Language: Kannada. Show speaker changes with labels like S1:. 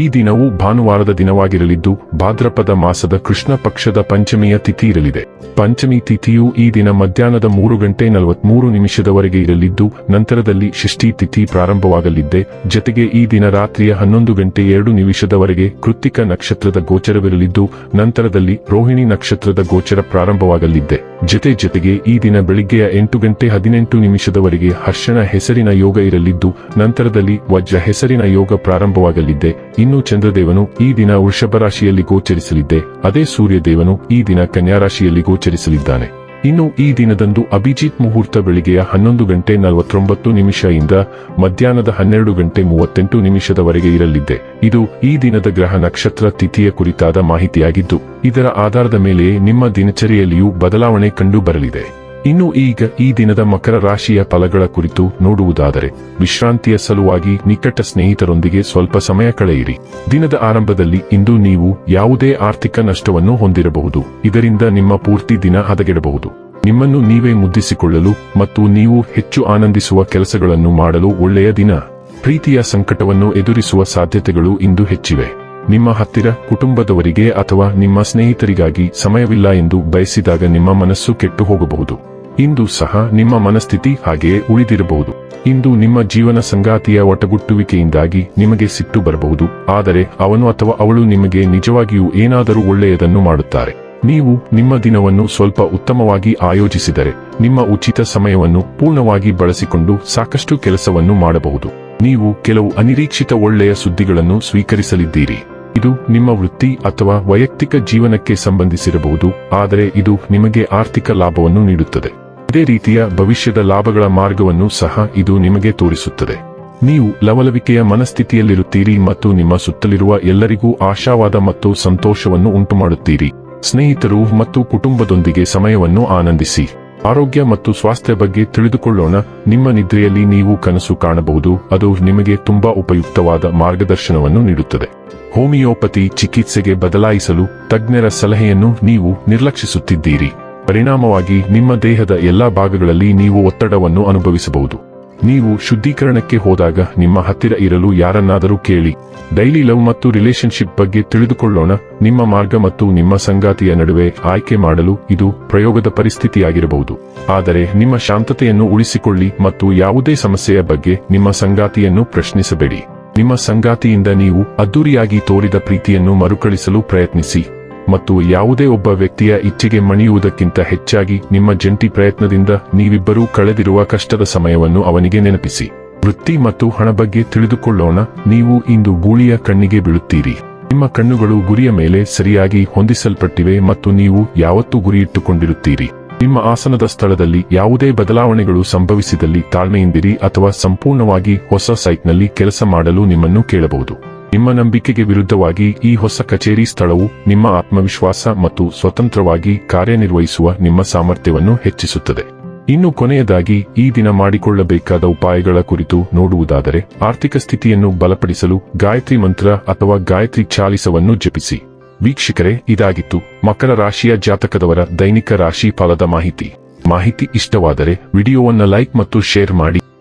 S1: ಈ ದಿನವು ಭಾನುವಾರದ ದಿನವಾಗಿರಲಿದ್ದು, ಭಾದ್ರಪದ ಮಾಸದ ಕೃಷ್ಣ ಪಕ್ಷದ ಪಂಚಮಿಯ ತಿಥಿ ಇರಲಿದೆ. ಪಂಚಮಿ ತಿಥಿಯು ಈ ದಿನ ಮಧ್ಯಾಹ್ನದ ಮೂರು ಗಂಟೆ ನಲವತ್ಮೂರು ನಿಮಿಷದವರೆಗೆ ಇರಲಿದ್ದು, ನಂತರದಲ್ಲಿ ಷಷ್ಠಿ ತಿಥಿ ಪ್ರಾರಂಭವಾಗಲಿದ್ದೆ. ಜತೆಗೆ ಈ ದಿನ ರಾತ್ರಿಯ ಹನ್ನೊಂದು ಗಂಟೆ ಎರಡು ನಿಮಿಷದವರೆಗೆ ಕೃತ್ತಿಕ ನಕ್ಷತ್ರದ ಗೋಚರವಿರಲಿದ್ದು, ನಂತರದಲ್ಲಿ ರೋಹಿಣಿ ನಕ್ಷತ್ರದ ಗೋಚರ ಪ್ರಾರಂಭವಾಗಲಿದ್ದೆ. ಜತೆ ಜತೆಗೆ ಈ ದಿನ ಬೆಳಿಗ್ಗೆಯ ಎಂಟು ಗಂಟೆ ಹದಿನೆಂಟು ನಿಮಿಷದವರೆಗೆ ಹರ್ಷಣ ಹೆಸರಿನ ಯೋಗ ಇರಲಿದ್ದು, ನಂತರದಲ್ಲಿ ವಜ್ರ ಹೆಸರಿನ ಯೋಗ ಪ್ರಾರಂಭವಾಗಲಿದ್ದೆ. ಇನ್ನು ಚಂದ್ರದೇವನು ಈ ದಿನ ವೃಷಭ ರಾಶಿಯಲ್ಲಿ ಗೋಚರಿಸಲಿದ್ದೆ. ಅದೇ ಸೂರ್ಯದೇವನು ಈ ದಿನ ಕನ್ಯಾ ರಾಶಿಯಲ್ಲಿ ಗೋಚರಿಸಲಿದ್ದಾನೆ. ಇನ್ನು ಈ ದಿನದಂದು ಅಭಿಜಿತ್ ಮುಹೂರ್ತ ಬೆಳಿಗ್ಗೆಯ ಹನ್ನೊಂದು ಗಂಟೆ ನಲವತ್ತೊಂಬತ್ತು ಇಂದ ಮಧ್ಯಾಹ್ನದ ಹನ್ನೆರಡು ಗಂಟೆ ಮೂವತ್ತೆಂಟು ನಿಮಿಷದವರೆಗೆ ಇರಲಿದ್ದೆ. ಇದು ಈ ದಿನದ ಗ್ರಹ ನಕ್ಷತ್ರ ತಿಥಿಯ ಕುರಿತಾದ ಮಾಹಿತಿಯಾಗಿದ್ದು, ಇದರ ಆಧಾರದ ಮೇಲೆ ನಿಮ್ಮ ದಿನಚರಿಯಲ್ಲಿಯೂ ಬದಲಾವಣೆ ಕಂಡು ಬರಲಿದೆ. ಇನ್ನು ಈಗ ಈ ದಿನದ ಮಕರ ರಾಶಿಯ ಫಲಗಳ ಕುರಿತು ನೋಡುವುದಾದರೆ, ವಿಶ್ರಾಂತಿಯ ಸಲುವಾಗಿ ನಿಕಟ ಸ್ನೇಹಿತರೊಂದಿಗೆ ಸ್ವಲ್ಪ ಸಮಯ ಕಳೆಯಿರಿ. ದಿನದ ಆರಂಭದಲ್ಲಿ ಇಂದು ನೀವು ಯಾವುದೇ ಆರ್ಥಿಕ ನಷ್ಟವನ್ನು ಹೊಂದಿರಬಹುದು. ಇದರಿಂದ ನಿಮ್ಮ ಪೂರ್ತಿ ದಿನ ಹದಗೆಡಬಹುದು. ನಿಮ್ಮನ್ನು ನೀವೇ ಮುದ್ದಿಸಿಕೊಳ್ಳಲು ಮತ್ತು ನೀವು ಹೆಚ್ಚು ಆನಂದಿಸುವ ಕೆಲಸಗಳನ್ನು ಮಾಡಲು ಒಳ್ಳೆಯ ದಿನ. ಪ್ರೀತಿಯ ಸಂಕಟವನ್ನು ಎದುರಿಸುವ ಸಾಧ್ಯತೆಗಳು ಇಂದು ಹೆಚ್ಚಿವೆ. ನಿಮ್ಮ ಹತ್ತಿರ ಕುಟುಂಬದವರಿಗೆ ಅಥವಾ ನಿಮ್ಮ ಸ್ನೇಹಿತರಿಗಾಗಿ ಸಮಯವಿಲ್ಲ ಎಂದು ಬಯಸಿದಾಗ ನಿಮ್ಮ ಮನಸ್ಸು ಕೆಟ್ಟು ಹೋಗಬಹುದು. ಇಂದು ಸಹ ನಿಮ್ಮ ಮನಸ್ಥಿತಿ ಹಾಗೆಯೇ ಉಳಿದಿರಬಹುದು. ಇಂದು ನಿಮ್ಮ ಜೀವನ ಸಂಗಾತಿಯ ಒಟಗುಟ್ಟುವಿಕೆಯಿಂದಾಗಿ ನಿಮಗೆ ಸಿಟ್ಟು ಬರಬಹುದು. ಆದರೆ ಅವನು ಅಥವಾ ಅವಳು ನಿಮಗೆ ನಿಜವಾಗಿಯೂ ಏನಾದರೂ ಒಳ್ಳೆಯದನ್ನು ಮಾಡುತ್ತಾರೆ. ನೀವು ನಿಮ್ಮ ದಿನವನ್ನು ಸ್ವಲ್ಪ ಉತ್ತಮವಾಗಿ ಆಯೋಜಿಸಿದರೆ ನಿಮ್ಮ ಉಚಿತ ಸಮಯವನ್ನು ಪೂರ್ಣವಾಗಿ ಬಳಸಿಕೊಂಡು ಸಾಕಷ್ಟು ಕೆಲಸವನ್ನು ಮಾಡಬಹುದು. ನೀವು ಕೆಲವು ಅನಿರೀಕ್ಷಿತ ಒಳ್ಳೆಯ ಸುದ್ದಿಗಳನ್ನು ಸ್ವೀಕರಿಸಲಿದ್ದೀರಿ. ಇದು ನಿಮ್ಮ ವೃತ್ತಿ ಅಥವಾ ವೈಯಕ್ತಿಕ ಜೀವನಕ್ಕೆ ಸಂಬಂಧಿಸಿರಬಹುದು, ಆದರೆ ಇದು ನಿಮಗೆ ಆರ್ಥಿಕ ಲಾಭವನ್ನು ನೀಡುತ್ತದೆ. ಇದೇ ರೀತಿಯ ಭವಿಷ್ಯದ ಲಾಭಗಳ ಮಾರ್ಗವನ್ನು ಸಹ ಇದು ನಿಮಗೆ ತೋರಿಸುತ್ತದೆ. ನೀವು ಲವಲವಿಕೆಯ ಮನಸ್ಥಿತಿಯಲ್ಲಿರುತ್ತೀರಿ ಮತ್ತು ನಿಮ್ಮ ಸುತ್ತಲಿರುವ ಎಲ್ಲರಿಗೂ ಆಶಾವಾದ ಮತ್ತು ಸಂತೋಷವನ್ನು ಉಂಟುಮಾಡುತ್ತೀರಿ. ಸ್ನೇಹಿತರು ಮತ್ತು ಕುಟುಂಬದೊಂದಿಗೆ ಸಮಯವನ್ನು ಆನಂದಿಸಿ. ಆರೋಗ್ಯ ಮತ್ತು ಸ್ವಾಸ್ಥ್ಯ ಬಗ್ಗೆ ತಿಳಿದುಕೊಳ್ಳೋಣ. ನಿಮ್ಮ ನಿದ್ರೆಯಲ್ಲಿ ನೀವು ಕನಸು ಕಾಣಬಹುದು. ಅದು ನಿಮಗೆ ತುಂಬಾ ಉಪಯುಕ್ತವಾದ ಮಾರ್ಗದರ್ಶನವನ್ನು ನೀಡುತ್ತದೆ. ಹೋಮಿಯೋಪತಿ ಚಿಕಿತ್ಸೆಗೆ ಬದಲಾಯಿಸಲು ತಜ್ಞರ ಸಲಹೆಯನ್ನು ನೀವು ನಿರ್ಲಕ್ಷಿಸುತ್ತಿದ್ದೀರಿ. ಪರಿಣಾಮವಾಗಿ ನಿಮ್ಮ ದೇಹದ ಎಲ್ಲಾ ಭಾಗಗಳಲ್ಲಿ ನೀವು ಒತ್ತಡವನ್ನು ಅನುಭವಿಸಬಹುದು. ನೀವು ಶುದ್ಧೀಕರಣಕ್ಕೆ ಹೋದಾಗ ನಿಮ್ಮ ಹತ್ತಿರ ಇರಲು ಯಾರನ್ನಾದರೂ ಕೇಳಿ. ಡೈಲಿ ಲವ್ ಮತ್ತು ರಿಲೇಶನ್ಶಿಪ್ ಬಗ್ಗೆ ತಿಳಿದುಕೊಳ್ಳೋಣ. ನಿಮ್ಮ ಮಾರ್ಗ ಮತ್ತು ನಿಮ್ಮ ಸಂಗಾತಿಯ ನಡುವೆ ಆಯ್ಕೆ ಮಾಡಲು ಇದು ಪ್ರಯೋಗದ ಪರಿಸ್ಥಿತಿಯಾಗಿರಬಹುದು. ಆದರೆ ನಿಮ್ಮ ಶಾಂತತೆಯನ್ನು ಉಳಿಸಿಕೊಳ್ಳಿ ಮತ್ತು ಯಾವುದೇ ಸಮಸ್ಯೆಯ ಬಗ್ಗೆ ನಿಮ್ಮ ಸಂಗಾತಿಯನ್ನು ಪ್ರಶ್ನಿಸಬೇಡಿ. ನಿಮ್ಮ ಸಂಗಾತಿಯಿಂದ ನೀವು ಅದ್ದೂರಿಯಾಗಿ ತೋರಿದ ಪ್ರೀತಿಯನ್ನು ಮರುಕಳಿಸಲು ಪ್ರಯತ್ನಿಸಿ. ಮತ್ತು ಯಾವುದೇ ಒಬ್ಬ ವ್ಯಕ್ತಿಯ ಇಚ್ಛೆಗೆ ಮಣಿಯುವುದಕ್ಕಿಂತ ಹೆಚ್ಚಾಗಿ ನಿಮ್ಮ ಜಂಟಿ ಪ್ರಯತ್ನದಿಂದ ನೀವಿಬ್ಬರೂ ಕಳೆದಿರುವ ಕಷ್ಟದ ಸಮಯವನ್ನು ಅವನಿಗೆ ನೆನಪಿಸಿ. ವೃತ್ತಿ ಮತ್ತು ಹಣ ಬಗ್ಗೆ ತಿಳಿದುಕೊಳ್ಳೋಣ. ನೀವು ಇಂದು ಗೂಳಿಯ ಕಣ್ಣಿಗೆ ಬೀಳುತ್ತೀರಿ. ನಿಮ್ಮ ಕಣ್ಣುಗಳು ಗುರಿಯ ಮೇಲೆ ಸರಿಯಾಗಿ ಹೊಂದಿಸಲ್ಪಟ್ಟಿವೆ ಮತ್ತು ನೀವು ಯಾವತ್ತೂ ಗುರಿಯಿಟ್ಟುಕೊಂಡಿರುತ್ತೀರಿ. ನಿಮ್ಮ ಆಸನದ ಸ್ಥಳದಲ್ಲಿ ಯಾವುದೇ ಬದಲಾವಣೆಗಳು ಸಂಭವಿಸಿದಲ್ಲಿ ತಾಳ್ಮೆಯಿಂದಿರಿ ಅಥವಾ ಸಂಪೂರ್ಣವಾಗಿ ಹೊಸ ಸೈಟ್ನಲ್ಲಿ ಕೆಲಸ ಮಾಡಲು ನಿಮ್ಮನ್ನು ಕೇಳಬಹುದು. ನಿಮ್ಮ ನಂಬಿಕೆಗೆ ವಿರುದ್ಧವಾಗಿ ಈ ಹೊಸ ಕಚೇರಿ ಸ್ಥಳವು ನಿಮ್ಮ ಆತ್ಮವಿಶ್ವಾಸ ಮತ್ತು ಸ್ವತಂತ್ರವಾಗಿ ಕಾರ್ಯನಿರ್ವಹಿಸುವ ನಿಮ್ಮ ಸಾಮರ್ಥ್ಯವನ್ನು ಹೆಚ್ಚಿಸುತ್ತದೆ. ಇನ್ನು ಕೊನೆಯದಾಗಿ, ಈ ದಿನ ಮಾಡಿಕೊಳ್ಳಬೇಕಾದ ಉಪಾಯಗಳ ಕುರಿತು ನೋಡುವುದಾದರೆ, ಆರ್ಥಿಕ ಸ್ಥಿತಿಯನ್ನು ಬಲಪಡಿಸಲು ಗಾಯತ್ರಿ ಮಂತ್ರ ಅಥವಾ ಗಾಯತ್ರಿ ಚಾಲಿಸವನ್ನು ಜಪಿಸಿ. ವೀಕ್ಷಕರೇ, ಇದಾಗಿತ್ತು. ಮಕರ ರಾಶಿಯ ಜಾತಕದವರ ದೈನಿಕ ರಾಶಿ ಫಲದ ಮಾಹಿತಿ. ಮಾಹಿತಿ ಇಷ್ಟವಾದರೆ, ವಿಡಿಯೋವನ್ನು ಲೈಕ್ ಮತ್ತು ಶೇರ್ ಮಾಡಿ.